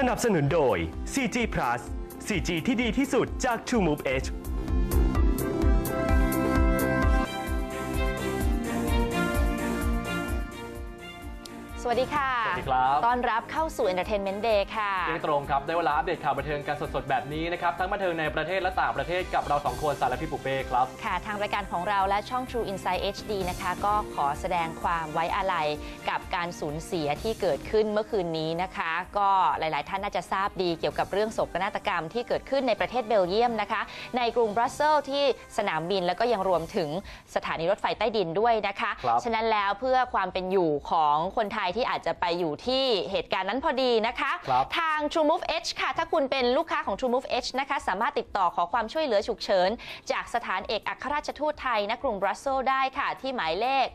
สนับสนุนโดย 4G Plus 4G ที่ดีที่สุดจาก True Move Edge วัสดีค่ะ สวัสดีครับต้อนรับเข้าสู่ Entertainment Day ค่ะเที่ยงตรงครับ ได้เวลาอัปเดตข่าวบันเทิงกันสดๆ แบบนี้นะครับ ทั้งบันเทิงในประเทศและต่างประเทศกับเราสองคนสารพิปุเป้ครับ ค่ะ ทางรายการของเราและช่อง True Insight HD นะคะ ก็ขอแสดงความไว้อาลัยกับการสูญเสียที่เกิดขึ้นเมื่อคืนนี้นะคะ ก็หลาย ๆ ท่านน่าจะทราบดีเกี่ยวกับเรื่องโศกนาฏกรรมที่เกิดขึ้นในประเทศเบลเยียมนะคะ ในกรุงบรัสเซลส์ที่สนามบินแล้วก็ยังรวมถึงสถานีรถไฟใต้ดินด้วยนะคะครับฉะนั้นแล้วเพื่อความเป็นอยู่ของคนไทยที่อาจจะไปอยู่ที่เหตุการณ์นั้นพอดีนะคะครับทาง True Move Edge ค่ะ ถ้าคุณเป็นลูกค้าของ True Move Edge นะคะ สามารถติดต่อขอความช่วยเหลือฉุกเฉิน จากสถานเอกอัครราชทูตไทยณกรุงบรัสเซลส์ได้ค่ะ ที่หมายเลข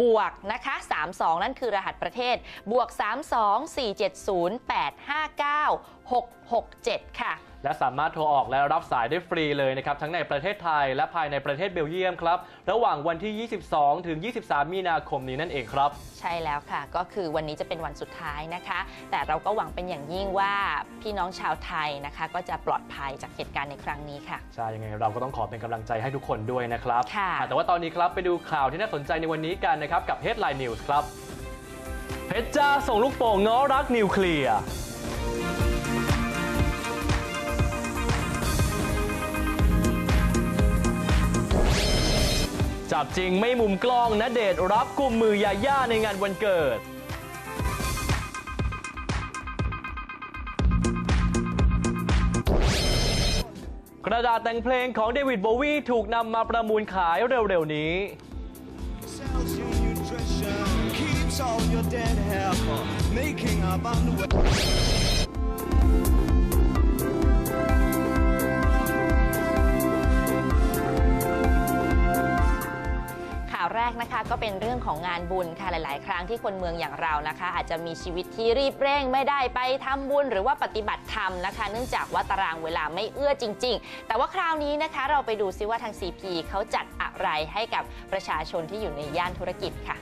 บวกนะคะ 32 นั่นคือรหัสประเทศ บวก 32 470 859 667 ค่ะ และสามารถโทรออกและรับสายได้ฟรีเลยนะครับ ทั้งในประเทศไทยและภายในประเทศเบลเยียมครับ ระหว่างวันที่ 22 ถึง 23 มีนาคมนี้นั่นเองครับ ใช่แล้วค่ะ ก็คือวันนี้จะเป็นวันสุดท้ายนะคะ แต่เราก็หวังเป็นอย่างยิ่งว่าพี่น้องชาวไทยนะคะ ก็จะปลอดภัยจากเหตุการณ์ในครั้งนี้ค่ะ ใช่ยังไงเราก็ต้องขอเป็นกำลังใจให้ทุกคนด้วยนะครับค่ะอ่แต่ว่าตอนนี้ครับไปดูข่าวที่น่าสนใจในวันนี้กันนะครับกับ Headline News ครับเพชรจ้าส่งลูกโป่งง้อรักนิวเคลียร์ จับจริงไม่มุมกล้องณเดชรับกุมมือยาย่าในงานวันเกิด กระดาษแต่งเพลงของเดวิดโบวีถูกนำมาประมูลขายเร็ว ๆ นี้ all your dead hair for making up underwear. ข่าวแรกนะคะก็เป็นเรื่องของงานบุญค่ะหลาย ๆ ครั้งที่คนเมืองอย่างเรานะคะ อาจจะมีชีวิตที่รีบเร่งไม่ได้ไปทำบุญหรือว่าปฏิบัติธรรมนะคะ เนื่องจากว่าตารางเวลาไม่เอื้อจริง ๆ แต่ว่าคราวนี้นะคะเราไปดูซิว่าทาง CP เขาจัดอะไรให้กับประชาชนที่อยู่ในย่านธุรกิจค่ะ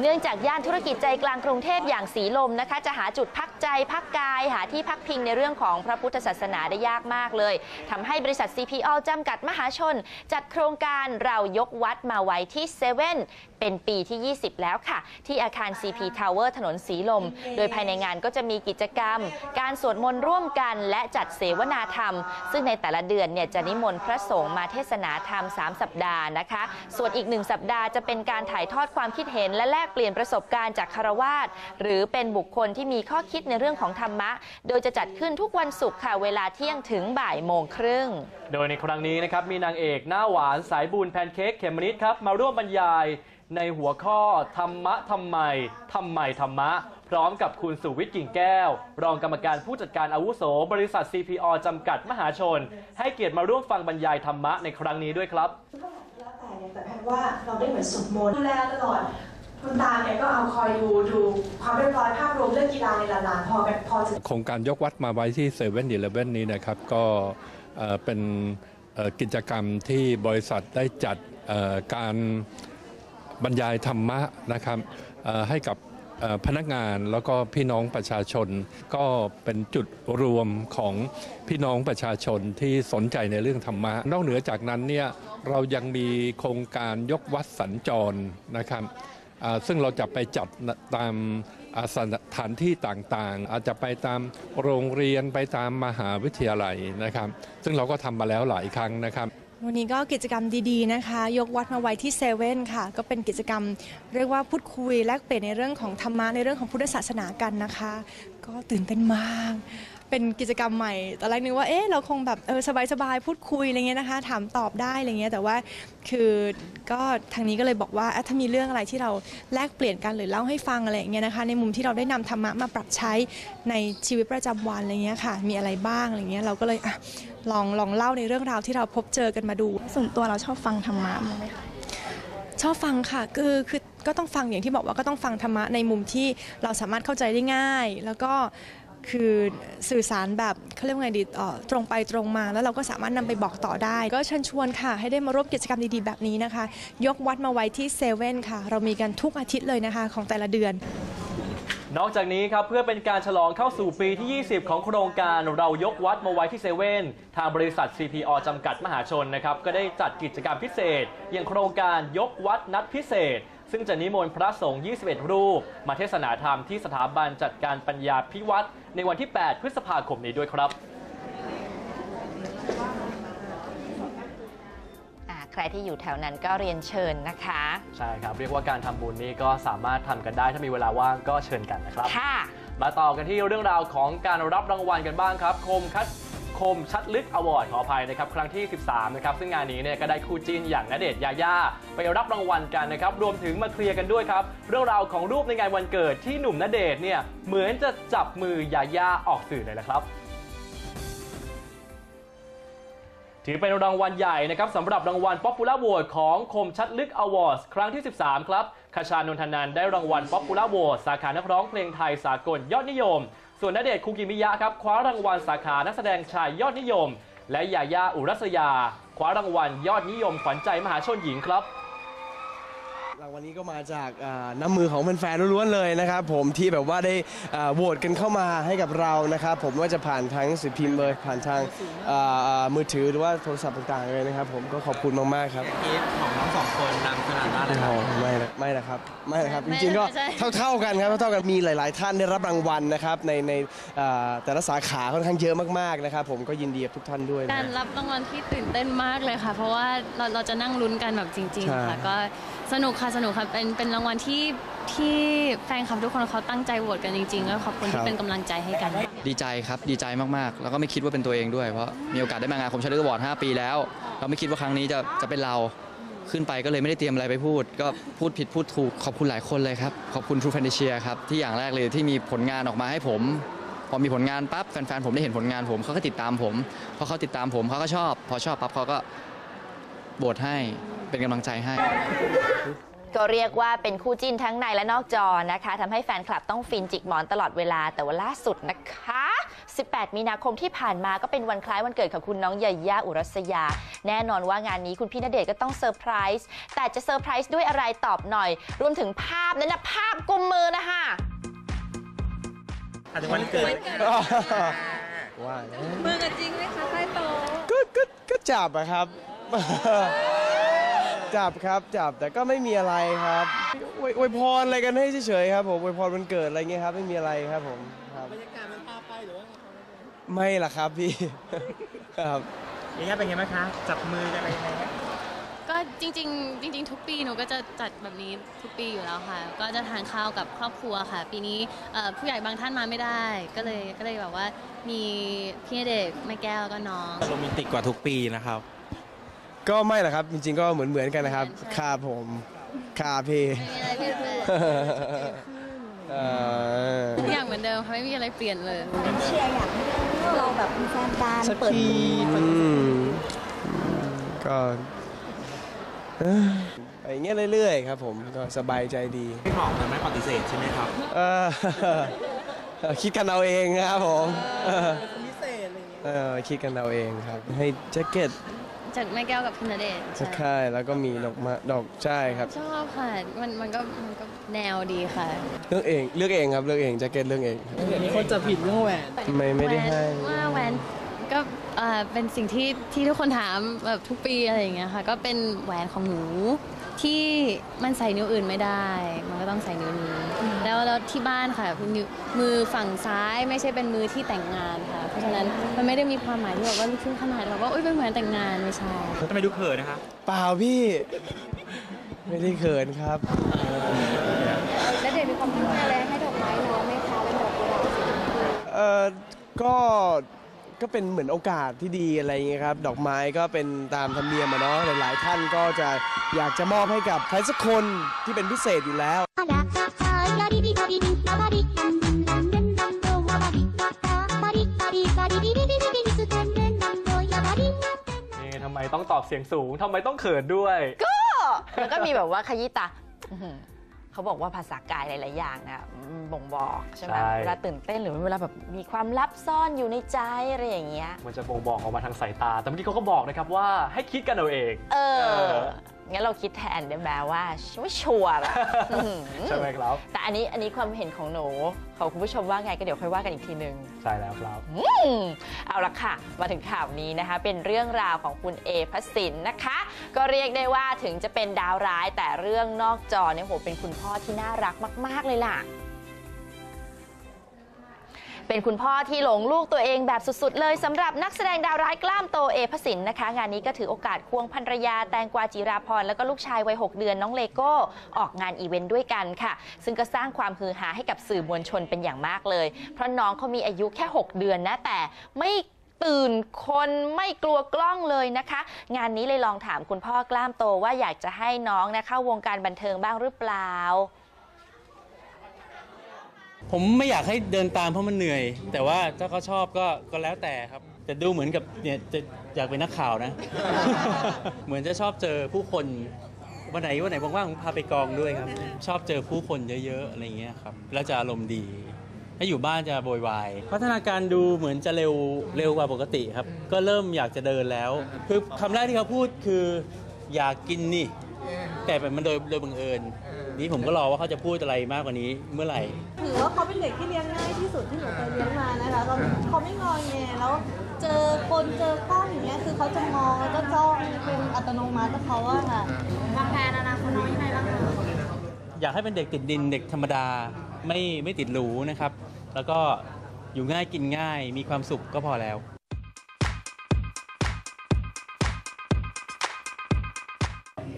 เนื่องจากย่านธุรกิจใจกลางกรุงเทพอย่างสีลมนะคะ จะหาจุดพัก ใจพักกายหาที่พักพิงในเรื่องของพระพุทธศาสนาได้ยากมากเลยทำให้บริษัท CPO จำกัดมหาชน จัดโครงการเรายกวัดมาไว้ที่เซเว่นเป็นปีที่ 20 แล้วค่ะ ที่อาคาร CP Tower ถนนสีลม โดยภายในงานก็จะมีกิจกรรม การสวดมนต์ร่วมกัน และจัดเสวนาธรรม ซึ่งในแต่ละเดือนเนี่ยจะนิมนต์พระสงฆ์มาเทศนาธรรม 3 สัปดาห์นะคะ ส่วนอีกหนึ่งสัปดาห์จะเป็นการถ่ายทอดความคิดเห็น และแลกเปลี่ยนประสบการณ์จากคารวาสหรือเป็นบุคคลที่มีข้อคิดในเรื่องของธรรมะ โดยจะจัดขึ้นทุกวันศุกร์ค่ะ เวลาเที่ยงถึงบ่ายโมงครึ่ง โดยในครั้งนี้นะครับมีนางเอกหน้าหวานสายบุญแพนเค้กเขมมะนิดครับมาร่วมบรรยายในหัวข้อธรรมะทำไมทำไมธรรมะ พร้อมกับคุณสุวิทย์กิ่งแก้ว รองกรรมการผู้จัดการอาวุโส บริษัท CPO จำกัดมหาชน ให้เกียรติมาร่วมฟังบรรยายธรรมะในครั้งนี้ด้วยครับแล้วแต่เนี่ยแต่แพนว่าเราได้เหมือนสวดมนต์ดูแลตลอด คุณตาเนี่ยก็เอาคอยดูดูความเรียบร้อยภาพรวมเรื่องกีฬาในหลานๆพอพอจะโครงการยกวัดมาไว้ที่เซเว่นอีเลเว่นนี้นะครับ ก็เป็นกิจกรรมที่บริษัทได้จัดการบรรยายธรรมะนะครับให้กับพนักงานแล้วก็พี่น้องประชาชน ก็เป็นจุดรวมของพี่น้องประชาชนที่สนใจในเรื่องธรรมะ นอกเหนือจากนั้นเนี่ยเรายังมีโครงการยกวัดสัญจรนะครับ ซึ่งเราจะไปจัดตามสถานที่ต่างๆ อาจจะไปตามโรงเรียนไปตามมหาวิทยาลัยนะครับ ซึ่งเราก็ทำมาแล้วหลายครั้งนะครับวันนี้ก็กิจกรรมดีๆนะคะ ยกวัดมาไว้ที่เซเว่นค่ะ ก็เป็นกิจกรรมเรียกว่าพูดคุยแลกเปลี่ยนในเรื่องของธรรมะในเรื่องของพุทธศาสนากันนะคะ ก็ตื่นเต้นมาก เป็นกิจกรรมใหม่ตอนแรกนึกว่าเอ๊ะเราคงแบบเออสบายๆพูดคุยอะไรเงี้ยนะคะ ถามตอบได้อะไรเงี้ยแต่ว่าคือก็ทางนี้ก็เลยบอกว่าเอ๊ะถ้ามีเรื่องอะไรที่เราแลกเปลี่ยนกันหรือเล่าให้ฟังอะไรอย่างเงี้ยนะคะ ในมุมที่เราได้นำธรรมะมาปรับใช้ในชีวิตประจำวันอะไรเงี้ยค่ะ มีอะไรบ้างอะไรเงี้ยเราก็เลยอะลองลองเล่าในเรื่องราวที่เราพบเจอกันมาดู ส่วนตัวเราชอบฟังธรรมะมั้างไหมคะ ชอบฟังค่ะคือคือก็ต้องฟังอย่างที่บอกว่าก็ต้องฟังธรรมะในมุมที่เราสามารถเข้าใจได้ง่าย แล้วก็ คือสื่อสารแบบเขาเรียกว่าไงดีเอ่อตรงไปตรงมา แล้วเราก็สามารถนำไปบอกต่อได้ ก็เชิญชวนค่ะ ให้ได้มาร่วมกิจกรรมดีๆ แบบนี้นะคะ ยกวัดมาไว้ที่เซเว่นค่ะ เรามีกันทุกอาทิตย์เลยนะคะของแต่ละเดือน นอกจากนี้ครับเพื่อเป็นการฉลองเข้าสู่ปีที่ 20 ของโครงการเรายกวัดมาไว้ที่เซเว่นทางบริษัท CPO จำกัดมหาชนนะครับก็ได้จัดกิจกรรมพิเศษ อย่างโครงการยกวัดนัดพิเศษ ซึ่งจะนิมนต์พระสงฆ์ 21 รูป มาเทศนาธรรมที่สถาบันจัดการปัญญาพิวัตรในวันที่ 8 พฤษภาคมนี้ด้วยครับอ่าใครที่อยู่แถวนั้นก็เรียนเชิญนะคะ ใช่ครับ เรียกว่าการทำบุญนี้ก็สามารถทำกันได้ถ้ามีเวลาว่างก็เชิญกันนะครับ ค่ะ มาต่อกันที่เรื่องราวของการรับรางวัลกันบ้างครับ คมคัด คมชัดลึกอวอร์ดขออภัยนะครับครั้งที่ 13 นะครับ ซึ่งงานนี้เนี่ยก็ได้คู่จิ้นอย่างณเดชน์ยาย่าไปรับรางวัลกันนะครับ รวมถึงมาเคลียร์กันด้วยครับ เรื่องราวของรูปในงานวันเกิดที่หนุ่มณเดชน์เนี่ยเหมือนจะจับมือยาย่าออกสื่อเลยละครับถือเป็นรางวัลใหญ่นะครับสำหรับรางวัล Popular Award ของคมชัดลึก Awards ครั้งที่ 13 ครับคชานนทนันได้รางวัล Popular Award สาขานักร้องเพลงไทยสากลยอดนิยม ส่วนณเดชน์คุกิมิยะครับคว้ารางวัลสาขานักแสดงชายยอดนิยม และยายาอุรัสยา คว้ารางวัลยอดนิยมขวัญใจมหาชนหญิงครับ วัลนี้ก็มาจากอ่าน้ำมือของแฟนๆล้วนๆเลยนะครับผมที่แบบว่าได้อ่าโหวตกันเข้ามาให้กับเรานะครับผมว่าจะผ่านทั้งสื่อพิมพ์เลยผ่านทางอ่าอ่ามือถือหรือว่าโทรศัพท์ต่างๆเลยนะครับผมก็ขอบคุณมากๆครับ เอฟของน้องสองคนดังขนาดนั้นเลยครับโอ้ไม่นะไม่นะครับไม่นะครับจไม่ริงๆก็ไม่ใช่ เท่าๆกันครับเท่าๆกันมีหลาย ๆ ท่านได้รับรางวัลนะครับในในอ่าแต่ละสาขาค่อนข้างเยอะมากๆนะครับผมก็ยินดีกับทุกท่านด้วยนะ การรับรางวัลที่ตื่นเต้นมากเลยค่ะ เพราะว่าเราเราจะนั่งลุ้นกันแบบจริง ใช่ ๆ ค่ะ ก็ สนุกค่ะสนุกค่ะเป็นเป็นรางวัลที่ที่แฟนคลับทุกคนเขาตั้งใจโหวตกันจริงๆก็ขอบคุณที่เป็นกำลังใจให้กันดีใจครับดีใจมากๆ แล้วก็ไม่คิดว่าเป็นตัวเองด้วยเพราะมีโอกาสได้มางานคมชัดลึกอวอร์ด5ปีแล้ว เราไม่คิดว่าครั้งนี้จะจะเป็นเราขึ้นไปก็เลยไม่ได้เตรียมอะไรไปพูด ก็พูดผิดพูดถูกขอบคุณหลายคนเลยครับ ขอบคุณ True f a n t a s i a ครับ ที่อย่างแรกเลยที่มีผลงานออกมาให้ผม พอมีผลงานปั๊บแฟนๆผมได้เห็นผลงานผมเขาก็ติดตามผมพอเขาติดตามผมเขาก็ชอบ พอชอบปั๊บเขาก็ โบทให้เป็นกำลังใจให้ ก็เรียกว่าเป็นคู่จิ้นทั้งในและนอกจอนะคะทำให้แฟนคลับต้องฟินจิกหมอนตลอดเวลาแต่ว่าล่าสุดนะคะ 18 มีนาคมที่ผ่านมาก็เป็นวันคล้ายวันเกิดของคุณน้องยาย่าอุรัสยา แน่นอนว่างานนี้คุณพี่ณเดชน์ก็ต้องเซอร์ไพรส์แต่จะเซอร์ไพรส์ด้วยอะไรตอบหน่อย รวมถึงภาพนั้นนะภาพกุมมือนะคะ อาจจะวันเกิด ว่าแล้วมือกันจริงไหมคะใต้โตก็ก็ก็จับอะครับ จับครับจับแต่ก็ไม่มีอะไรครับอวยอวยพรอะไรกันให้เฉยๆครับผมอวยพรวันเกิดอะไรเงี้ยครับไม่มีอะไรครับผมครับบรรยากาศมันพาไปหรือว่าไม่ล่ะครับพี่ครับนี่ครับเป็นไงบ้างคะจับมือกันอะไรยังไงครับก็จริงๆ จริง ๆ ทุกปีหนูก็จะจัดแบบนี้ทุกปีอยู่แล้วค่ะ ก็จะทานข้าวกับครอบครัวค่ะ ปีนี้เอ่อผู้ใหญ่บางท่านมาไม่ได้ ก็เลยก็เลยแบบว่ามีพี่ณเด็กแม่แก้วแล้วก็น้อง โรแมนติกกว่าทุกปีนะครับ ก็ไม่ล่ะครับ จริง ๆ ก็เหมือนเหมือนๆกันนะครับครับผมครับพี่ไม่มีอะไรเปลี่ยนแปลงเอ่อทุกอย่างเหมือนเดิมค่ะไม่มีอะไรเปลี่ยนเลย เชียร์อยากให้เราแบบเป็นแฟนกันสักเปิดทีอืมก็เอ้ยไปอย่างเงี้ยเรื่อยๆครับผมก็สบายใจดี พี่หอมจะไม่ปฏิเสธใช่ไหมครับ เออคิดกันเอาเองนะครับผมเออคิดกันเอาเองครับ ให้แจ็คเก็ต จากแม่แก้วกับพี่ณเดชน์สักค่ายแล้วก็มีดอกไมาดอกใช่ครับ ชอบค่ะ มันมันก็มันก็แนวดีค่ะเลือกเองเลือกเองครับเลือกเองแจ็คเก็ตเลือกเองครับมีคนจะผิดเรื่องแหวนไม่ไม่ได้ให้แหวนว่าแหวนก็เอ่อเป็นสิ่งที่ที่ทุกคนถามแบบทุกปีอะไรอย่างเงี้ยค่ะ ก็เป็นแหวนของหนู ที่มันใส่นิ้วอื่นไม่ได้ มันก็ต้องใส่นิ้วนี้ แล้วแล้วที่บ้านค่ะนิ้วมือฝั่งซ้ายไม่ใช่เป็นมือที่แต่งงานค่ะ เพราะฉะนั้นมันไม่ได้มีความหมายที่แบบว่าลึกซึ้งขนาดแบบว่าอุ้ยเป็นแหวนแต่งงานไม่ใช่ทำไมดูเขินนะคะ เปล่าพี่ ไม่ได้เขินครับ แล้วเด็กมีความตั้งใจอะไรให้ดอกไม้น้องไหมคะเป็นดอกกุหลาบสีชมพูเออก็ ก็เป็นเหมือนโอกาสที่ดีอะไรอย่างเงี้ยครับ ดอกไม้ก็เป็นตามธรรมเนียมอะเนาะหลาย ๆ ท่านก็จะอยากจะมอบให้กับใครสักคนที่เป็นพิเศษอยู่แล้ว นี่ทำไมต้องตอบเสียงสูงทำไมต้องเขินด้วย แล้วก็มีแบบว่าขยี้ตา เขาบอกว่าภาษากายหลาย ๆ อย่างนะอืมบ่งบอกใช่ไหมใช่ เวลาตื่นเต้นหรือเวลาแบบมีความลับซ่อนอยู่ในใจอะไรอย่างเงี้ย มันจะบ่งบอกออกมาทางสายตา แต่เมื่อกี้เขาก็บอกนะครับว่าให้คิดกันเอาเองเอเอออ งั้นเราคิดแทนได้ไหมว่าไม่ชัวร์แบบอื้อหือใช่ไหมครับ แต่อันนี้อันนี้ความเห็นของหนูของคุณผู้ชมว่าไงก็เดี๋ยวค่อยว่ากันอีกทีหนึ่งใช่แล้วครับ อืมเอาละค่ะ มาถึงข่าวนี้นะคะ เป็นเรื่องราวของคุณเอพระสินนะคะ ก็เรียกได้ว่าถึงจะเป็นดาวร้ายแต่เรื่องนอกจอเนี่ยโหเป็นคุณพ่อที่น่ารักมาก ๆ เลยล่ะ เป็นคุณพ่อที่หลงลูกตัวเองแบบสุดๆ เลยสำหรับนักแสดงดาวร้ายกล้ามโตเอพสินนะคะ งานนี้ก็ถือโอกาสควงภรรยาแตงกวาจิราพรแล้วก็ลูกชายวัย 6 เดือนน้องเลโก้ออกงานอีเวนต์ด้วยกันค่ะ ซึ่งก็สร้างความฮือฮาให้กับสื่อมวลชนเป็นอย่างมากเลย เพราะน้องเขามีอายุแค่ 6 เดือนนะแต่ไม่ตื่นคนไม่กลัวกล้องเลยนะคะ งานนี้เลยลองถามคุณพ่อกล้ามโตว่าอยากจะให้น้องนะเข้าวงการบันเทิงบ้างหรือเปล่า ผมไม่อยากให้เดินตามเพราะมันเหนื่อย แต่ว่าถ้าเขาชอบก็ก็แล้วแต่ครับแต่ดูเหมือนกับเนี่ยจะอยากเป็นนักข่าวนะ เหมือนจะชอบเจอผู้คนวันไหนวันไหนว่างๆผมพาไปกองด้วยครับ ชอบเจอผู้คนเยอะๆอะไรเงี้ยครับแล้วจะอารมณ์ดี ถ้าอยู่บ้านจะโวยวาย พัฒนาการดูเหมือนจะเร็วเร็วกว่าปกติครับ ก็เริ่มอยากจะเดินแล้ว คือคำแรกที่เขาพูดคืออยากกินนี่ แต่มันโดยโดยบังเอิญ นี่ผมก็รอว่าเขาจะพูดอะไรมากกว่านี้เมื่อไหร่ ถือว่าเขาเป็นเด็กที่เลี้ยงง่ายที่สุดที่หนูเคยเลี้ยงมานะคะเขาเขาไม่งอแงแล้วเจอคนเจอกล้องอย่างเงี้ยคือเขาจะมองแล้วก็จ้องเป็นอัตโนมัติของเขาอะค่ะวางแผนอนาคตน้อยยังไงบ้างคะอยากให้เป็นเด็กติดดินเด็กธรรมดาไม่ไม่ติดหรูนะครับ แล้วก็อยู่ง่ายกินง่ายมีความสุขก็พอแล้ว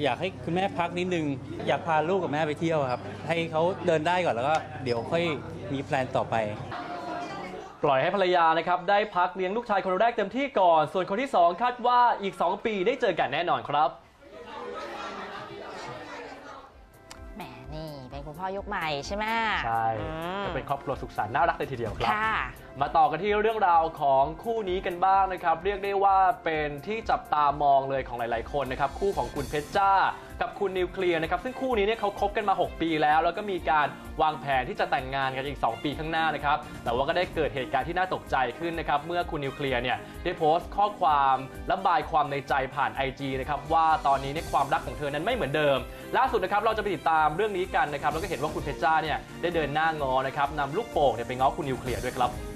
อยากให้คุณแม่พักนิดนึง อยากพาลูกกับแม่ไปเที่ยวครับ ให้เขาเดินได้ก่อนแล้วก็เดี๋ยวค่อยมีแพลนต่อไป ปล่อยให้ภรรยานะครับได้พักเลี้ยงลูกชายคนแรกเต็มที่ก่อน ส่วนคนที่ 2 คาดว่าอีก 2 ปีได้เจอกันแน่นอนครับ พ่อยกใหม่ใช่ไหมใช่อืมจะเป็นครอบครัวสุขสันต์น่ารักเลยทีเดียวครับค่ะมาต่อกันที่เรื่องราวของคู่นี้กันบ้างนะครับ เรียกได้ว่าเป็นที่จับตามองเลยของหลาย ๆ คนนะครับ คู่ของคุณเพชรจ้า กับคุณนิวเคลียร์นะครับซึ่งคู่นี้เนี่ยเขาคบกันมา 6 ปีแล้ว แล้วก็มีการวางแผนที่จะแต่งงานกันอีก 2 ปีข้างหน้านะครับแต่ว่าก็ได้เกิดเหตุการณ์ที่น่าตกใจขึ้นนะครับเมื่อคุณนิวเคลียร์เนี่ยได้โพสต์ข้อความระบายความในใจผ่าน IG นะครับว่าตอนนี้เนี่ยความรักของเธอนั้นไม่เหมือนเดิม ล่าสุดนะครับเราจะไปติดตามเรื่องนี้กันนะครับแล้วก็เห็นว่าคุณเพชรจ้าเนี่ยได้เดินหน้างอนะครับนำลูกโป่งเนี่ยไปง้อคุณนิวเคลียร์ด้วยครับ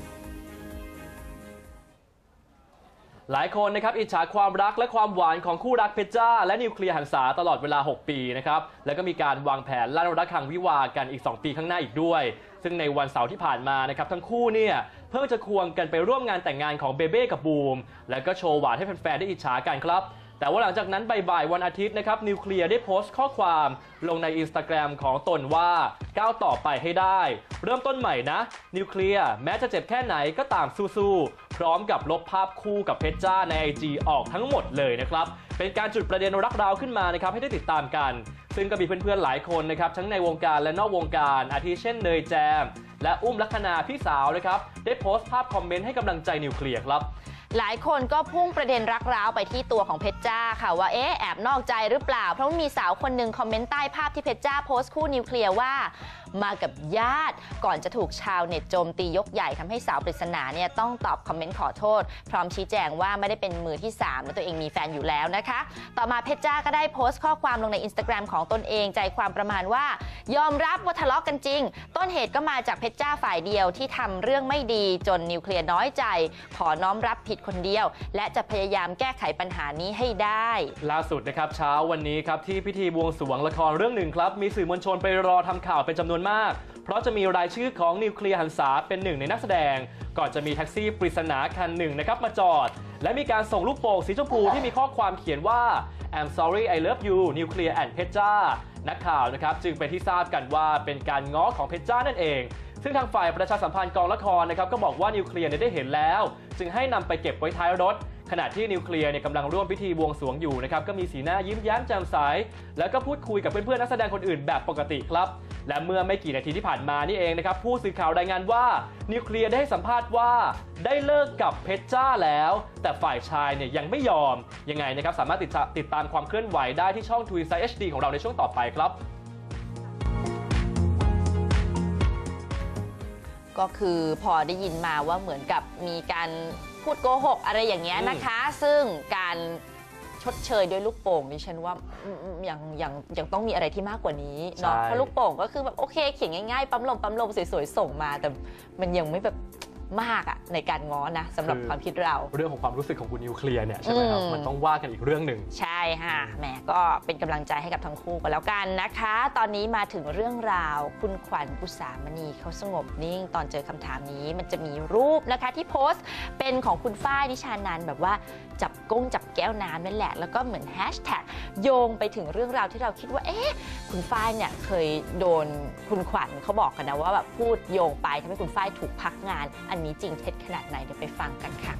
หลายคนนะครับอิจฉาความรักและความหวานของคู่รักเพชรจ้า และนิวเคลียร์หันษาตลอดเวลา 6 ปีนะครับแล้วก็มีการวางแผนลั่นระฆังวิวากันอีก 2 ปีข้างหน้าอีกด้วย ซึ่งในวันเสาร์ที่ผ่านมานะครับทั้งคู่เนี่ยเพิ่งจะควงกันไปร่วมงานแต่งงานของเบเบ้กับบูม แล้วก็โชว์หวานให้แฟนๆได้อิจฉากันครับ แต่ว่าหลังจากนั้นบ่ายๆวันอาทิตย์นะครับนิวเคลียร์ได้โพสต์ข้อความลงใน Instagram ของตนว่าก้าวต่อไปให้ได้ เริ่มต้นใหม่นะ นิวเคลียร์แม้จะเจ็บแค่ไหนก็ตามสู้ๆพร้อมกับลบภาพคู่กับเพชรจ้าใน IG ออกทั้งหมดเลยนะครับเป็นการจุดประเด็นรักราวขึ้นมานะครับให้ได้ติดตามกัน ซึ่งก็มีเพื่อนๆหลายคนนะครับทั้งในวงการและนอกวงการอาทิเช่นเนยแจม และอุ้มลัคนาพี่สาวนะครับได้โพสต์ภาพคอมเมนต์ให้กำลังใจนิวเคลียร์ครับ หลายคนก็พุ่งประเด็นรักร้าวไปที่ตัวของเพชรจ้าค่ะว่าเอ๊ะแอบนอกใจหรือเปล่า เพราะมีสาวคนหนึ่งคอมเมนต์ใต้ภาพที่เพชรจ้าโพสต์คู่นิวเคลียร์ว่า มากับญาติ ก่อนจะถูกชาวเน็ตโจมตียกใหญ่ทำให้สาวปริศนาเนี่ยต้องตอบคอมเมนต์ขอโทษ พร้อมชี้แจงว่าไม่ได้เป็นมือที่ 3 และตัวเองมีแฟนอยู่แล้วนะคะ ต่อมาเพชรจ้าก็ได้โพสต์ข้อความลงในอินสตาแกรมของตนเองใจความประมาณว่า ยอมรับว่าทะเลาะกันจริง ต้นเหตุก็มาจากเพชรจ้าฝ่ายเดียวที่ทำเรื่องไม่ดีจนนิวเคลียร์น้อยใจ ขอน้อมรับผิดคนเดียว และจะพยายามแก้ไขปัญหานี้ให้ได้ ล่าสุดนะครับเช้าวันนี้ครับที่พิธีบวงสรวงละครเรื่องหนึ่งครับ มีสื่อมวลชนไปรอทำข่าวเป็นจำนวนมาก เพราะจะมีรายชื่อของนิวเคลียร์หันษาเป็นหนึ่งในนักแสดง ก่อนจะมีแท็กซี่ปริศนาคันหนึ่งนะครับมาจอด และมีการส่งลูกโป่งสีชมพูที่มีข้อความเขียนว่า I'm sorry I love you นิวเคลียร์แอนเพชจ้านักข่าวนะครับจึงเป็นที่ทราบกันว่าเป็นการง้อของเพชจ้านั่นเอง ซึ่งทางฝ่ายประชาสัมพันธ์กองละครนะครับก็บอกว่านิวเคลียร์ได้เห็นแล้ว จึงให้นำไปเก็บไว้ท้ายรถ ขณะที่นิวเคลียร์เนี่ยกำลังร่วมพิธีบวงสรวงอยู่นะครับก็มีสีหน้ายิ้มแย้มแจ่มใสแล้วก็พูดคุยกับเพื่อนๆนักแสดงคนอื่นแบบปกติครับ และเมื่อไม่กี่นาทีที่ผ่านมานี่เองนะครับผู้สื่อข่าวรายงานว่านิวเคลียร์ได้ให้สัมภาษณ์ว่า ได้เลิกกับเพชรจ้าแล้ว แต่ฝ่ายชายเนี่ยยังไม่ยอมยังไงนะครับสามารถติดติดตามความเคลื่อนไหวได้ที่ช่อง t w i t e r HD ของเราในช่วงต่อไปครับก็คือพอได้ยินมาว่าเหมือนกับมีการ พูดโกหกอะไรอย่างเงี้ยนะคะ ซึ่งการชชดเชยด้วยลูกโป่งดิฉันว่าอืมอืมยังยังยังต้องมีอะไรที่มากกว่านี้เนาะใช่ เพราะลูกโป่งก็คือแบบโอเคเขียนง่ายๆปั๊มลมปั๊มลมสวยๆส่งมา แต่มันยังไม่แบบ มากอะในการง้อนะสำหรับความคิดเรา เรื่องของความรู้สึกของคุณนิวเคลียร์เนี่ยใช่ไหมครับอืมมันต้องว่ากันอีกเรื่องหนึ่ง ใช่ค่ะแหมก็เป็นกำลังใจให้กับทั้งคู่กันแล้วกันนะคะ ตอนนี้มาถึงเรื่องราว คุณขวัญอุสามณีเขาสงบนิ่ง ตอนเจอคำถามนี้มันจะมีรูปนะคะที่โพสต์เป็นของคุณฝ้ายนิชานันแบบว่าจับก้งจับแก้วน้ำนั่นแหละ แล้วก็เหมือนแฮชแท็กโยงไปถึงเรื่องราวที่เราคิดว่า เอ๊ะ คุณฝ้ายเนี่ยเคยโดนคุณขวัญเขาบอกกันนะว่าแบบพูดโยงไปทำให้คุณฝ้ายถูกพักงานอันนี้จริงเท็จขนาดไหนเดี๋ยวไปฟังกันค่ะ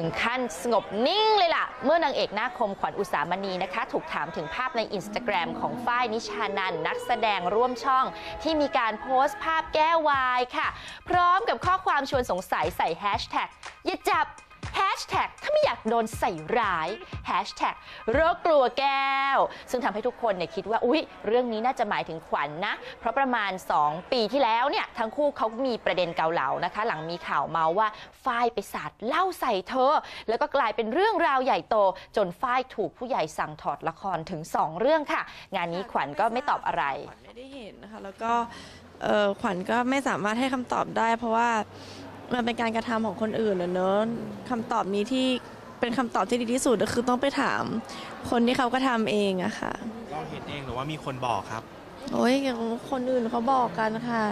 ถึงขั้นสงบนิ่งเลยล่ะ เมื่อนางเอกหน้าคมขวัญอุสามณีนะคะ ถูกถามถึงภาพในอินสตาแกรมของฝ้ายนิชานันนักแสดงร่วมช่อง ที่มีการโพสต์ภาพแก้ววายค่ะ พร้อมกับข้อความชวนสงสัยใส่แฮชแท็กอย่าจับ แฮชแท็กถ้าไม่อยากโดนใส่ร้ายแฮชแท็กโรคกลัวแก้ว ซึ่งทำให้ทุกคนเนี่ยคิดว่า อุ๊ย เรื่องนี้น่าจะหมายถึงขวัญนนะ เพราะประมาณ 2 ปีที่แล้วเนี่ย ทั้งคู่เขามีประเด็นเกาเหลานะคะ หลังมีข่าวเมาว่าฝ้ายไปสาดเหล้าใส่เธอ แล้วก็กลายเป็นเรื่องราวใหญ่โต จนฝ้ายถูกผู้ใหญ่สั่งถอดละครถึง 2 เรื่องค่ะ งานนี้ขวัญก็ไม่ตอบอะไรไม่ได้เห็นนะคะ แล้วก็เอ่อขวัญก็ไม่สามารถให้คำตอบได้ เพราะว่า มันเป็นการกระทำของคนอื่นอะเนอะคำตอบนี้ที่เป็นคำตอบที่ดีที่สุดก็คือต้องไปถาม คนที่เขาก็ทำเองอะค่ะ เราเห็นเองหรือว่ามีคนบอกครับ โอ้ยคนอื่นเขาบอกกันค่ะ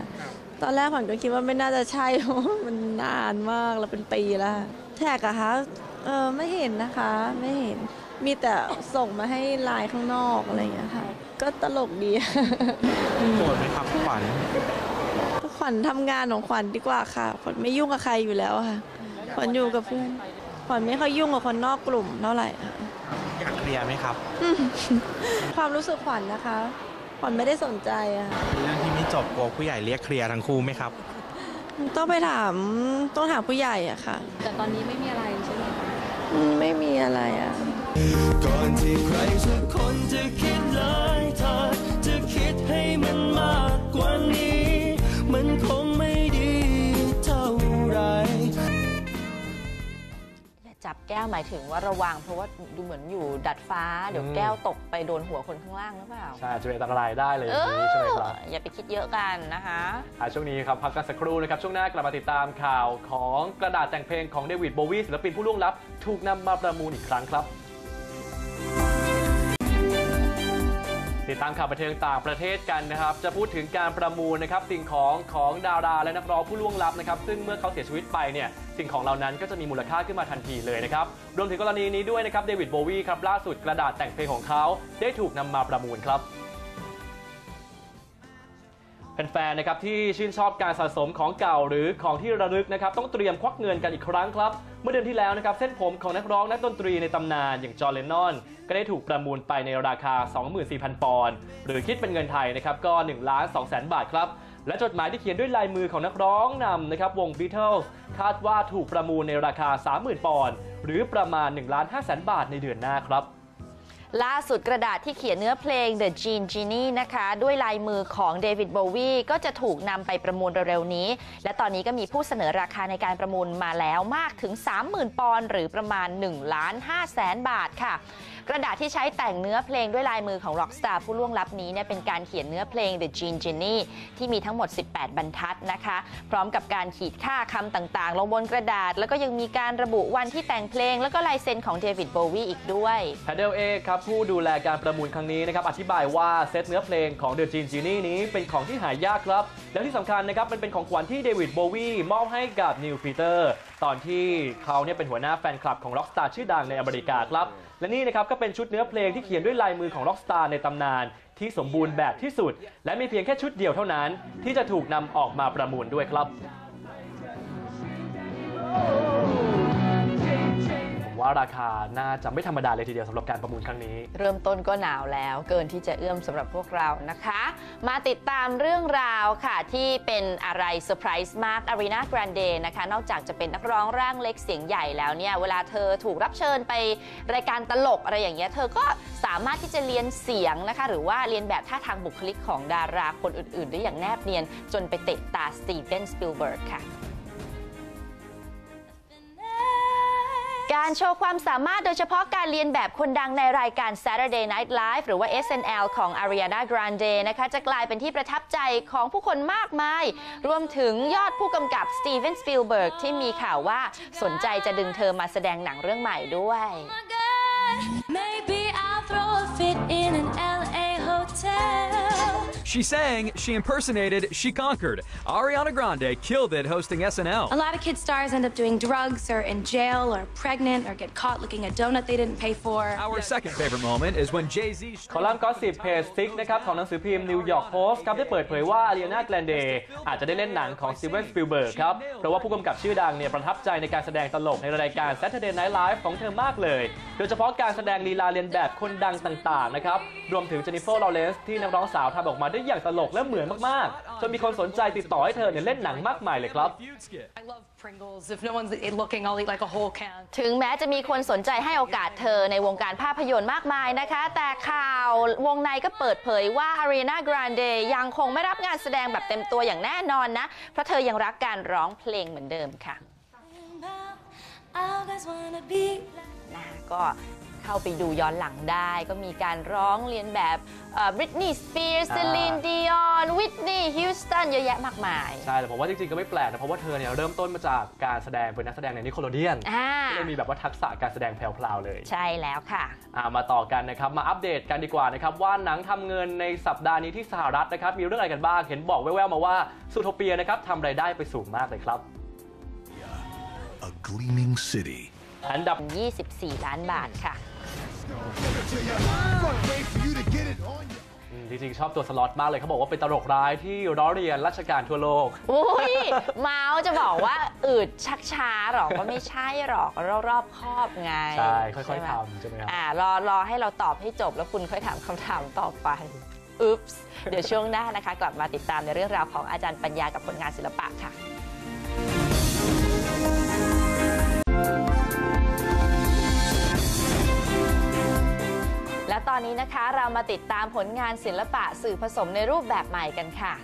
ตอนแรกขวัญก็คิดว่าไม่น่าจะใช่เพราะว่ามันนานมากแล้วเป็นปีแล้วแท็กอะคะเออไม่เห็นนะคะ ไม่เห็นมีแต่ส่งมาให้ไลน์ข้างนอกอะไรอย่างเงี้ยค่ะ ก็ตลกดีโกรธไหมครับขวัญข วัญทำงานของขวัญดีกว่าค่ะ ขวัญไม่ยุ่งกับใครอยู่แล้วค่ะ ขวัญอยู่กับเพื่อน ขวัญไม่ค่อยยุ่งกับคนนอกกลุ่มเท่าไหร่ค่ะอยากเคลียร์ไหมครับอืมความรู้สึกขวัญนะคะ ขวัญไม่ได้สนใจอะค่ะเรื่องที่ไม่จบกลัวผู้ใหญ่เรียกเคลียร์ทั้งคู่ไหมครับ ต้องไปถามต้องถามผู้ใหญ่อะค่ะแต่ตอนนี้ไม่มีอะไรใช่ไหมคะ อืมไม่มีอะไรอะ ก่อนที่ใครสักคนจะคิดเลยเธอจะคิดให้มันมากกว่านี้มัน ก้วหมายถึงว่าระวัง เพราะว่าดูเหมือนอยู่ดัดฟ้า เดี๋ยวอืมแก้วตกไปโดนหัวคนข้างล่างหรือเปล่า ใช่จะเป็นอันตรายได้เลยอเอย่างนี้ใช่ไหมอครับอย่าไปคิดเยอะกันนะคะอะช่วงนี้ครับพักกันสักครู่นะครับ ช่วงหน้ากลับมาติดตามข่าวของกระดาษแต่งเพลงของเดวิดโบวีศิลปินผู้ล่วงลับ ถูกนำมาประมูลอีกครั้งครับ ติดตามข่าวบันเทิงต่างประเทศกันนะครับ จะพูดถึงการประมูลนะครับสิ่งของของดาราและนักร้องผู้ล่วงลับนะครับ ซึ่งเมื่อเขาเสียชีวิตไปเนี่ยสิ่งของเหล่านั้นก็จะมีมูลค่าขึ้นมาทันทีเลยนะครับ รวมถึงกรณีนี้ด้วยนะครับเดวิดโบวีครับล่าสุดกระดาษแต่งเพลงของเขาได้ถูกนำมาประมูลครับ แฟนๆ นะครับที่ชื่นชอบการสะสมของเก่าหรือของที่ระลึกนะครับต้องเตรียมควักเงินกันอีกครั้งครับ เมื่อเดือนที่แล้วนะครับเส้นผมของนักร้องนักดนตรีในตำนานอย่างจอร์เลนนอน ก็ได้ถูกประมูลไปในราคา 24,000 ปอนด์หรือคิดเป็นเงินไทยนะครับก็1ล้าน2แสนบาทครับ และจดหมายที่เขียนด้วยลายมือของนักร้องนำนะครับวง Beatles คาดว่าถูกประมูลในราคา 30,000 ปอนด์หรือประมาณ1ล้าน5แสนบาทในเดือนหน้าครับ ล่าสุดกระดาษที่เขียนเนื้อเพลง The Gene Genie นะคะ ด้วยลายมือของเดวิดโบวีก็จะถูกนำไปประมูลเร็วๆนี้ และตอนนี้ก็มีผู้เสนอราคาในการประมูลมาแล้วมากถึง 30,000 ปอนด์หรือประมาณ1ล้าน5แสนบาทค่ะ กระดาษที่ใช้แต่งเนื้อเพลงด้วยลายมือของร็อกสตาร์ผู้ล่วงลับนี้เนี่ยเป็นการเขียนเนื้อเพลง The Gene Genie ที่มีทั้งหมด 18 บรรทัดนะคะ พร้อมกับการขีดค่าคำต่างๆ ลงบนกระดาษ แล้วก็ยังมีการระบุวันที่แต่งเพลง แล้วก็ลายเซ็นของเดวิดโบวีอีกด้วยแพดเดลเอครับผู้ดูแลการประมูลครั้งนี้นะครับอธิบายว่าเซตเนื้อเพลงของ The Gene Genie นี้เป็นของที่หายากครับ แล้วที่สำคัญนะครับมันเป็นของขวัญที่เดวิดโบวีมอบให้กับนิวปีเตอร์ตอนที่เขาเนี่ยเป็นหัวหน้าแฟนคลับของร็อกสตาร์ชื่อดังในอเมริกาครับ และนี่นะครับก็เป็นชุดเนื้อเพลงที่เขียนด้วยลายมือของร็อกสตาร์ในตำนานที่สมบูรณ์แบบที่สุด และมีเพียงแค่ชุดเดียวเท่านั้น ที่จะถูกนำออกมาประมูลด้วยครับ ว่าราคาน่าจะไม่ธรรมดาเลยทีเดียวสำหรับการประมูลครั้งนี้ เริ่มต้นก็หนาวแล้วเกินที่จะเอื้อมสำหรับพวกเรานะคะ มาติดตามเรื่องราวค่ะที่เป็นอะไรเซอร์ไพรส์มากอารีนาแกรนเดนะคะ นอกจากจะเป็นนักร้องร่างเล็กเสียงใหญ่แล้วเนี่ย เวลาเธอถูกรับเชิญไปรายการตลกอะไรอย่างเงี้ยเธอก็สามารถที่จะเรียนเสียงนะคะ หรือว่าเรียนแบบท่าทางบุคลิกของดาราคนอื่นๆ ได้อย่างแนบเนียน จนไปเตะตาสตีเวนสปิลเบิร์กค่ะ การโชว์ความสามารถโดยเฉพาะการเรียนแบบคนดังในรายการ Saturday Night Live หรือว่า SNL ของ Ariana Grande นะคะ จะกลายเป็นที่ประทับใจของผู้คนมากมาย รวมถึงยอดผู้กำกับ Steven Spielberg ที่มีข่าวว่าสนใจจะดึงเธอมาแสดงหนังเรื่องใหม่ด้วย Maybe I'll throw a fit in an L. She sang, she impersonated, she conquered. Ariana Grande killed it hosting SNL. A lot of kid stars end up doing drugs or in jail or pregnant or get caught licking a donut they didn't pay for. Our second favorite moment is when Jay Z คอลัมน์ก็สิบเพจซิกนะครับของหนังสือพิมพ์นิวยอร์กโพสต์ครับได้เปิดเผยว่าอารีนาแกลนเดอาจจะได้เล่นหนังของ Steven Spielberg ครับ เพราะว่าผู้กำกับชื่อดังเนี่ยประทับใจในการแสดงตลกในรายการ Saturday Night Live ของเธอมากเลย โดยเฉพาะการแสดงลีลาเลียนแบบคนดังต่างๆนะครับ รวมถึงเจนนิเฟอร์ลอเรนซ์ที่นักร้องสาวทำออกมา ได้อย่างตลกและเหมือนมากๆ จนมีคนสนใจติดต่อให้เธอเนี่ยเล่นหนังมากมายเลยครับ I love Pringles. If no one's looking, I'll eat like a whole can. ถึงแม้จะมีคนสนใจให้โอกาสเธอในวงการภาพยนตร์มากมายนะคะ แต่ข่าววงในก็เปิดเผยว่า Ariana Grande ยังคงไม่รับงานแสดงแบบเต็มตัวอย่างแน่นอนนะ เพราะเธอยังรักการร้องเพลงเหมือนเดิมค่ะ Always wanna be นะก็ เข้าไปดูย้อนหลังได้ ก็มีการร้องเรียนแบบบริตนีย์สเปียร์อ่าเซลีนดิออนวิทนีย์ฮิวสตันเยอะแยะมากมาย ใช่แต่ผมว่าจริงๆ ก็ไม่แปลกนะ เพราะว่าเธอเนี่ยเริ่มต้นมาจากการแสดงเป็นนักแสดงในนิโคลเดียนอ่าก็เลยมีแบบว่าทักษะการแสดงแพรวๆเลย ใช่แล้วค่ะอ่ามาต่อกันนะครับ มาอัปเดตกันดีกว่านะครับว่าหนังทำเงินในสัปดาห์นี้ที่สหรัฐนะครับมีเรื่องอะไรกันบ้างเห็นบอกแว่วๆมาว่าซูโทเปียนะครับทำรายได้ไปสูงมากเลยครับ A gleaming city. อันดับ 24 ล้านบาทค่ะ อืมจริงๆ ชอบตัวสล็อตมากเลยเขาบอกว่าเป็นตลกร้ายที่ล้อเรียนราชการทั่วโลก อุ้ยเมาส์จะบอกว่าอืดชักช้าหรอกก็ไม่ใช่หรอกเรารอบคอบไงใช่ ค่อยๆใช่ไหมทำใช่ไหมครับ อ่ารอรอให้เราตอบให้จบแล้วคุณค่อยถามคำถามต่อไปอุ๊ปส์เดี๋ยวช่วงหน้านะคะ กลับมาติดตามในเรื่องราวของอาจารย์ปัญญากับผลงานศิลปะค่ะ ตอนนี้นะคะเรามาติดตามผลงานศิลปะสื่อผสมในรูปแบบใหม่กันค่ะ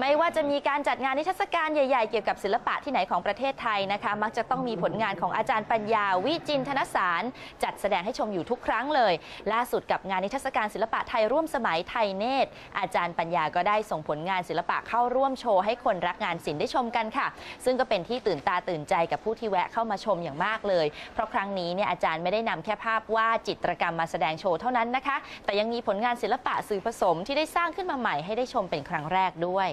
ไม่ว่าจะมีการจัดงานนิทรรศการใหญ่ ๆ เกี่ยวกับศิลปะที่ไหนของประเทศไทยนะคะ มักจะต้องมีผลงานของอาจารย์ปัญญาวิจินทนสาร จัดแสดงให้ชมอยู่ทุกครั้งเลย ล่าสุดกับงานนิทรรศการศิลปะไทยร่วมสมัยไทยเนตร อาจารย์ปัญญาก็ได้ส่งผลงานศิลปะเข้าร่วมโชว์ให้คนรักงานศิลป์ได้ชมกันค่ะ ซึ่งก็เป็นที่ตื่นตาตื่นใจกับผู้ที่แวะเข้ามาชมอย่างมากเลย เพราะครั้งนี้เนี่ยอาจารย์ไม่ได้นำแค่ภาพวาดจิตรกรรมมาแสดงโชว์เท่านั้นนะคะ แต่ยังมีผลงานศิลปะสื่อผสมที่ได้สร้างขึ้นมาใหม่ให้ได้ชมเป็นครั้งแรกด้วย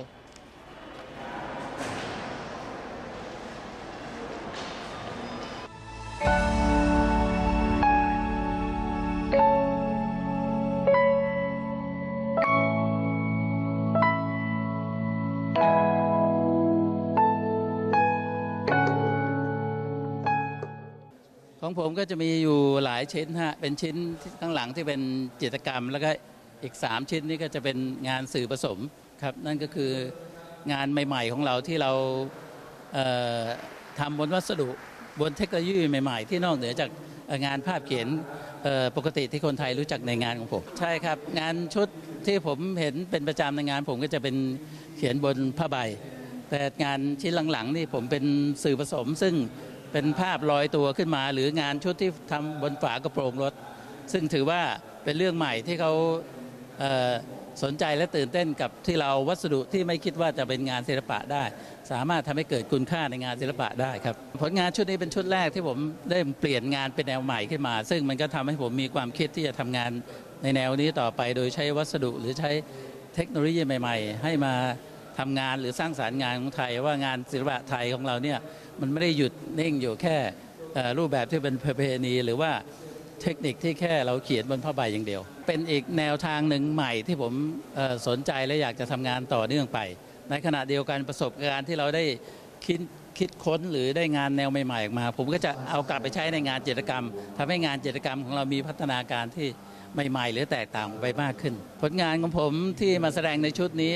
ของผมก็จะมีอยู่หลายชิ้นฮะเป็นชิ้นที่ข้างหลังที่เป็นจิตรกรรม แล้วก็อีก 3 ชิ้นนี้ก็จะเป็นงานสื่อผสมครับ นั่นก็คืองานใหม่ ๆ ของเราที่เราเทำบนวัสดุบนเทคโนโลยีใหม่ ๆ ที่นอกเหนือจากงานภาพเขียนปกติที่คนไทยรู้จักในงานของผม ใช่ครับ งานชุดที่ผมเห็นเป็นประจำในงาน ผมก็จะเป็นเขียนบนผ้าใบ แต่งานชิ้นหลังๆนี่ผมเป็นสื่อผสมซึ่ง เป็นภาพลอยตัวขึ้นมา หรืองานชุดที่ทำบนฝากระโปรงรถ ซึ่งถือว่าเป็นเรื่องใหม่ที่เขาเสนใจและตื่นเต้นกับที่เราวัสดุที่ไม่คิดว่าจะเป็นงานศิลปะได้ สามารถทำให้เกิดคุณค่าในงานศิลปะได้ครับผลงานชุดนี้เป็นชุดแรกที่ผมได้เปลี่ยนงานเป็นแนวใหม่ขึ้นมา ซึ่งมันก็ทำให้ผมมีความคิดที่จะทำงานในแนวนี้ต่อไป โดยใช้วัสดุหรือใช้เทคโนโลยีใหม่ ๆ ให้มาทำงานหรือสร้างสารรค์งานของไทยว่างานศิลปะไทยของเราเนี่ย มันไม่ได้หยุดนิ่งอยู่แค่รูปแบบที่เป็นประเพณีหรือว่าเทคนิคที่แค่เราเขียนบนผ้าใบอย่างเดียว เป็นอีกแนวทางหนึ่งใหม่ที่ผมสนใจและอยากจะทำงานต่อเนื่องไป ในขณะเดียวกันประสบการณ์ที่เราได้คิดคิดค้นหรือได้งานแนวใหม่ๆออกมา ผมก็จะเอากลับไปใช้ในงานจิตรกรรมทำให้งานจิตรกรรมของเรามีพัฒนาการที่ใหม่ๆ หรือแตกต่างไปมากขึ้น ผลงานของผมที่มาแสดงในชุดนี้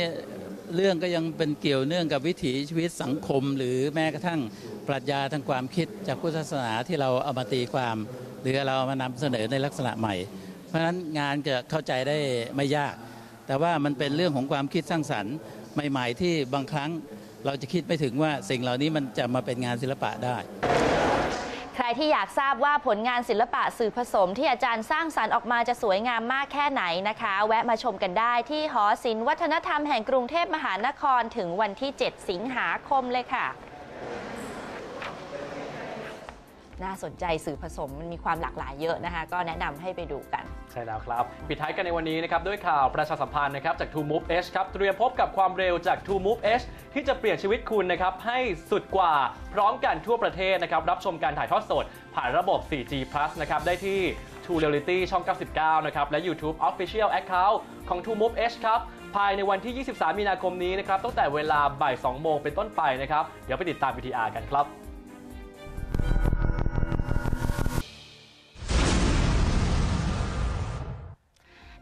เรื่องก็ยังเป็นเกี่ยวเนื่องกับวิถีชีวิตสังคม หรือแม้กระทั่ง ปรัชญาทางความคิดจากพุทธศาสนาที่เราเอามาตีความ หรือเราเอามานำเสนอในลักษณะใหม่ เพราะฉะนั้นงานจะเข้าใจได้ไม่ยาก แต่ว่ามันเป็นเรื่องของความคิดสร้างสรรค์ใหม่ๆ ที่บางครั้งเราจะคิดไม่ถึงว่าสิ่งเหล่านี้มันจะมาเป็นงานศิลปะได้ใครที่อยากทราบว่าผลงานศิลปะสื่อผสมที่อาจารย์สร้างสรรค์ออกมาจะสวยงามมากแค่ไหนนะคะ แวะมาชมกันได้ที่หอศิลป์วัฒนธรรมแห่งกรุงเทพมหานครถึงวันที่ 7 สิงหาคมเลยค่ะ น่าสนใจสื่อผสมมันมีความหลากหลายเยอะนะคะ ก็แนะนำให้ไปดูกัน ใช่แล้วครับ ปิดท้ายกันในวันนี้นะครับ ด้วยข่าวประชาสัมพันธ์นะครับจาก True Move H ครับ เตรียมพบกับความเร็วจาก True Move H ที่จะเปลี่ยนชีวิตคุณนะครับ ให้สุดกว่าพร้อมกันทั่วประเทศนะครับ รับชมการถ่ายทอดสด ผ่านระบบ 4G Plus นะครับ ได้ที่ True Reality ช่อง 99 นะครับ และ YouTube Official Account ของ True Move H ครับ ภายในวันที่ 23 มีนาคมนี้นะครับตั้งแต่เวลาบ่าย 2 โมงเป็นต้นไปนะครับเดี๋ยวไปติดตาม VTR กันครับ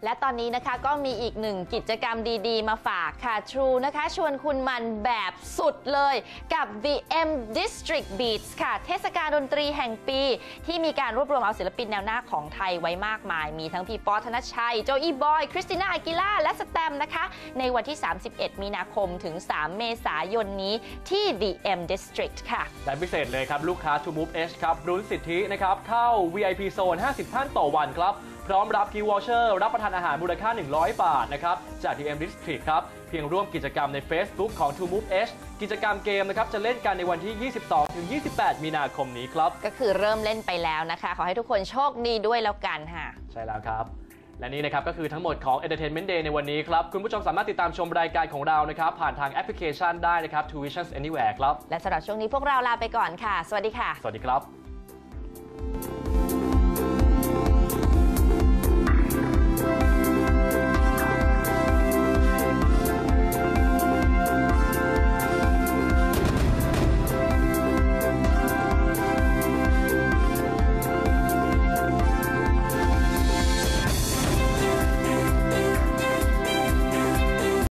และตอนนี้นะคะก็มีอีกหนึ่งกิจกรรมดีๆ มาฝากค่ะ True นะคะ ชวนคุณมันแบบสุดเลยกับ The M District Beats ค่ะ เทศกาลดนตรีแห่งปี ที่มีการรวบรวมเอาศิลปินแนวหน้าของไทยไว้มากมาย มีทั้งพี่ป๊อธนชัย โจอีบอย คริสติน่าอากิล่า และสแตมนะคะ ในวันที่ 31 มีนาคมถึง 3 เมษายนนี้ที่ The M District ค่ะและพิเศษเลยครับ ลูกค้า To Move H ครับรุ้นสิทธินะครับเข้า VIP Zone 50 ท่านต่อวันครับพร้อมรับกิฟต์วอเชอร์รับประทานอาหารมูลค่า 100 บาทนะครับจาก DM District ครับ เพียงร่วมกิจกรรมใน Facebook ของ To Move H กิจกรรมเกมนะครับจะเล่นกันในวันที่ 22 ถึง 28 มีนาคมนี้ครับ ก็คือเริ่มเล่นไปแล้วนะคะ ขอให้ทุกคนโชคดีด้วยแล้วกันค่ะ ใช่แล้วครับและนี่นะครับก็คือทั้งหมดของ Entertainment Day ในวันนี้ครับ คุณผู้ชมสามารถติดตามชมรายการของเรานะครับ ผ่านทางแอปพลิเคชันได้นะครับ t u Visions Anywhere ครับ และสำหรับช่วงนี้พวกเราลาไปก่อนค่ะ สวัสดีค่ะ สวัสดีครับ